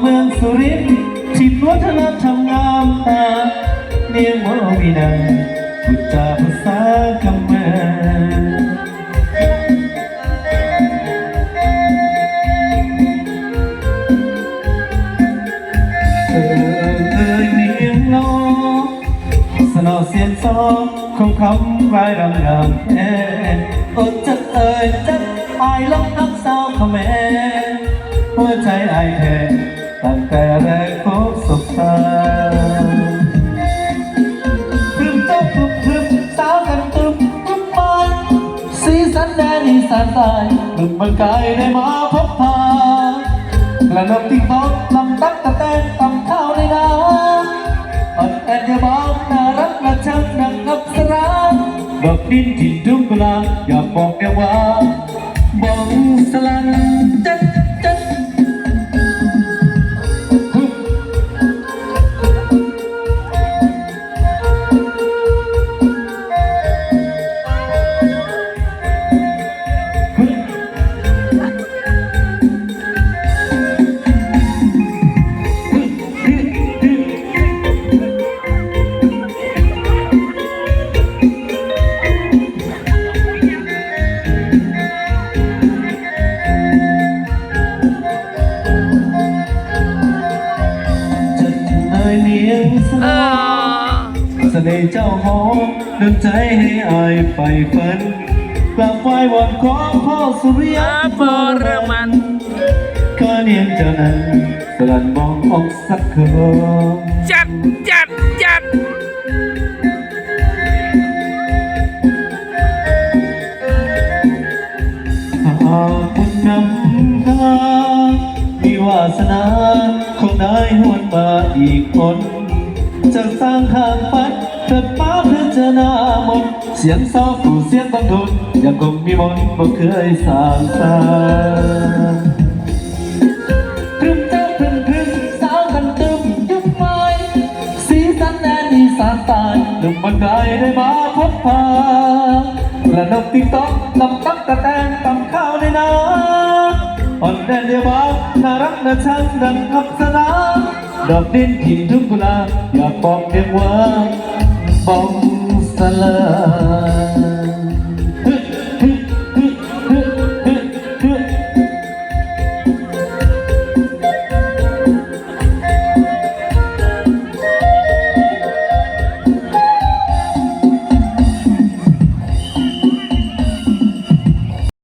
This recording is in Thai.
เมืองสุรินทร์ถิ่นวัฒนธรรมงามตาเนียงโมวินังพุทธาภาษาคำม่เอ่ยเนียงล้อสนอเสียงซอคงคำรายรำงามแท้อดจัดเอ่ยจัดอายลองนักสาวขแม่หัวใจอายแท้ ตั้งแต่แรกพบสบตาพรึมเจ้าพรึมพรึมสาวกันตึมตึมบานสีสันแดนอีสานใต้หนุ่มเมืองไกลได้มาพบพากระนกติ๊กต๊อกลำตักตะแตนตำข้าวในนาอ่อนแอนอย่าบอกน่ารักและช่างดังอับสราดอกดินที่ทุ่งกลางอย่าบอกแกว่าบองสลัน งสเอนาอเสน่ห์เจ้าหอมดนใจให้อายไปฝันกลับไหว้วอนของพ่อสุริยะอาเปอร์มันข้าเนียงเจ้านั้นสลันมองออกสักคนจัดจัด สนาคงได้หวนมาอีกคนจะสร้างทางฝันเถิดฟ้าเพื่อเจอหน้ามนเสียงเศร้าสู่เสียงบังทุนยังคงมีมนต์บ่เคยสางสรรค์พรึมเจ้าพรึมพรึมสาวกันตึมยุบไม้สีสันแดนอีสานใต้หนุ่มบันไดได้มาพบพาและนกติ๊กต๊อกลำตักตะแตงตำข้าวในนา อ่อนแอเดียบาน่ารักน่าชังดังคำสนาดอกดินทิ่นทุ่งกุลาอยากบอกเพียงว่าบองสลา